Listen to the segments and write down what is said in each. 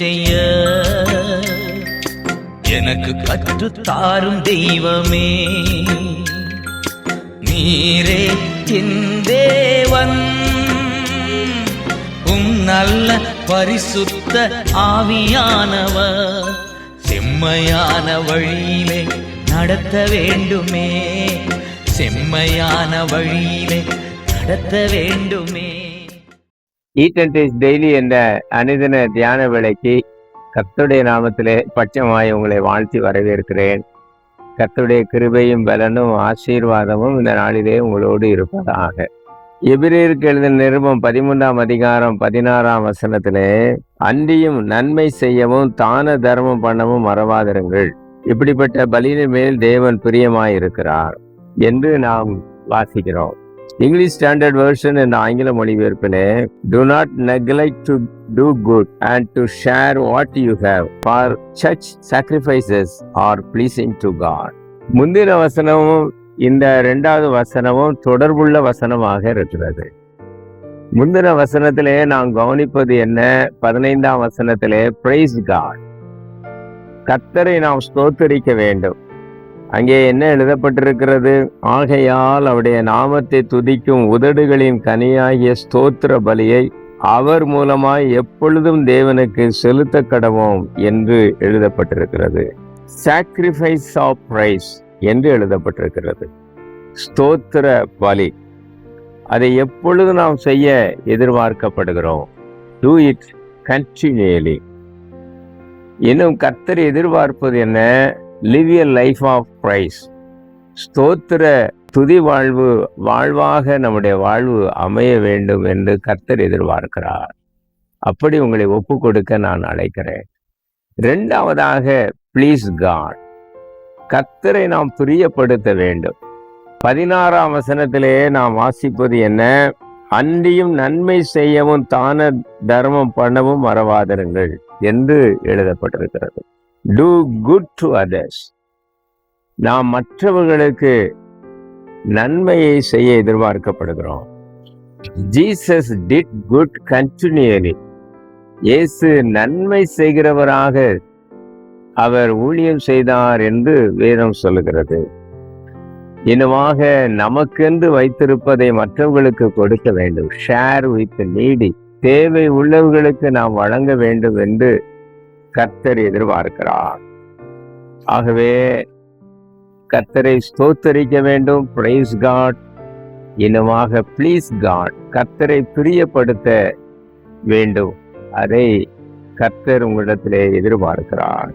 செய்ய. எனக்கு கற்றுத்தாரும் தெய்வமே. நீரே என் தேவன். உம் நல்ல பரிசுத்த ஆவியானவர். செம்மையான வழியிலே நடத்த வேண்டுமே. செம்மையான வழியிலே நடத்த வேண்டுமே. ஈட் அண்ட் டேஸ்ட் டெய்லி என்ற அனுதின தியான விலைக்கு கர்த்தருடைய நாமத்திலே பட்சமாய் உங்களை வாழ்த்தி வரவேற்கிறேன். கர்த்தருடைய கிருபையும் பலனும் ஆசீர்வாதமும் இந்த நாளிலே உங்களோடு இருப்பதாக. எபிரேருக்கு எழுதின நிருபம் பதிமூன்றாம் அதிகாரம் பதினாறாம் வசனத்திலே அன்றியும் நன்மை செய்யவும் தான தர்மம் பண்ணவும் மறவாதிருங்கள். இப்படிப்பட்ட பலியின் மேல் தேவன் பிரியமாயிருக்கிறார் என்று நாம் வாசிக்கிறோம். இங்கிலீஷ் ஸ்டாண்டர்ட் வேர்ஷன் என்ற ஆங்கில மொழிபெயர்ப்பிலே do not neglect to do good and to share what you have for search sacrifices are pleasing to God முந்தின வசனமும் இந்த ரெண்டாவது வசனமும் தொடர்புள்ள வசனமாக இருக்கிறது. முந்தின வசனத்திலே நாம் கவனிப்பது என்ன? பதினைந்தாம் வசனத்திலே பிரைஸ் காட் கத்தரை நாம் ஸ்தோத்தரிக்க வேண்டும். அங்கே என்ன எழுதப்பட்டிருக்கிறது? ஆகையால் அவருடைய நாமத்தை துதிக்கும் உதடுகளின் கனியாகிய ஸ்தோத்திர பலியை அவர் மூலமாய் எப்பொழுதும் தேவனுக்கு செலுத்த கடவோம் என்று எழுதப்பட்டிருக்கிறது. சாக்ரிஃபைஸ் ஆஃப் பிரைஸ் என்று எழுதப்பட்டிருக்கிறது. ஸ்தோத்திர பலி. அதை எப்பொழுது நாம் செய்ய எதிர்பார்க்கப்படுகிறோம்? டூ இட் கண்டினியூலி இன்னும் கர்த்தர் எதிர்பார்ப்பது என்ன? Live a life of praise ஸ்தோத்திர துதி வாழ்வு வாழ்வாக நம்முடைய வாழ்வு அமைய வேண்டும் என்று கர்த்தர் எதிர்பார்க்கிறார். அப்படி உங்களை ஒப்பு கொடுக்க நான் அழைக்கிறேன். ரெண்டாவதாக ப்ளீஸ் காட் கர்த்தரை நாம் பிரியப்படுத்த வேண்டும். பதினாறாம் வசனத்திலே நாம் வாசிப்பது என்ன? அன்றியும் நன்மை செய்யவும் தான தர்மம் பண்ணவும் மறவாதிருங்கள் என்று எழுதப்பட்டிருக்கிறது. டூ குட் டு அதர்ஸ் நாம் மற்றவர்களுக்கு நன்மையை செய்ய எதிர்பார்க்கப்படுகிறோம். ஜீசஸ் டிட் குட் கண்டினியூலி இயேசு நன்மை செய்கிறவராக அவர் ஊழியம் செய்தார் என்று வேதம் சொல்லுகிறது. இனமாக நமக்கென்று வைத்திருப்பதை மற்றவர்களுக்கு கொடுக்க வேண்டும். ஷேர் வித் நீடி தேவை உள்ளவர்களுக்கு நாம் வழங்க வேண்டும் என்று கர்த்தர் எதிர்பார்க்கிறார். ஆகவே கர்த்தரை ஸ்தோத்தரிக்க வேண்டும். பிரைஸ் காட் இனமாக ப்ளீஸ் காட் கர்த்தரை பிரியப்படுத்த வேண்டும். அதை கர்த்தர் உங்களிடத்திலே எதிர்பார்க்கிறார்.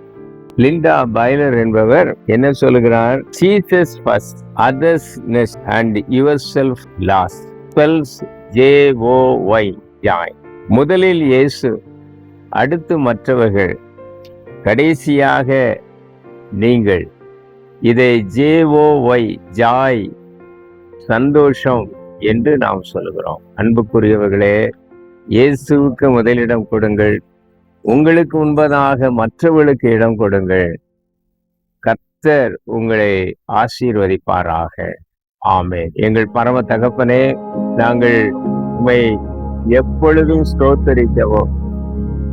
லிண்டா பைலர் என்பவர் என்ன சொல்லுகிறார் Jesus first others next and yourself last spells J O Y joy முதலில் இயேசு அடுத்து மற்றவர்கள். கடைசியாக நீங்கள். இதை ஜேஓஒய் ஜாய் சந்தோஷம் என்று நாம் சொல்லுகிறோம். அன்புக்குரியவர்களே இயேசுவுக்கு முதலிடம் கொடுங்கள். உங்களுக்கு முன்பதாக மற்றவர்களுக்கு இடம் கொடுங்கள். கர்த்தர் உங்களை ஆசீர்வதிப்பாராக. ஆமே எங்கள் பரம தகப்பனே நாங்கள் உண்மை எப்பொழுதும் ஸ்தோத்தரிக்கவும்.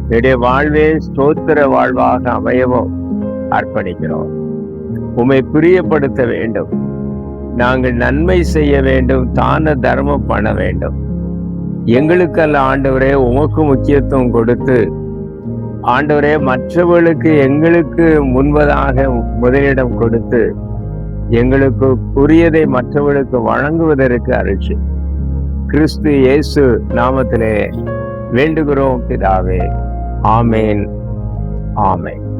என்னுடைய வாழ்வே ஸ்தோத்திர வாழ்வாக அமையவும் அர்ப்பணிக்கிறோம். உம்மை பிரியப்படுத்த வேண்டும். நாங்கள் நன்மை செய்ய வேண்டும். தான தர்மம் பண்ண வேண்டும். எங்களுக்கல்ல ஆண்டவரே உமக்கு முக்கியத்துவம் கொடுத்து ஆண்டவரே மற்றவர்களுக்கு எங்களுக்கு முன்பதாக முதலிடம் கொடுத்து எங்களுக்கு உரியதை மற்றவர்களுக்கு வழங்குவதற்கு அருட்சி கிறிஸ்து இயேசு நாமத்திலே வேண்டுகிறோம் பிதாவே. ஆமேன். ஆமேன்.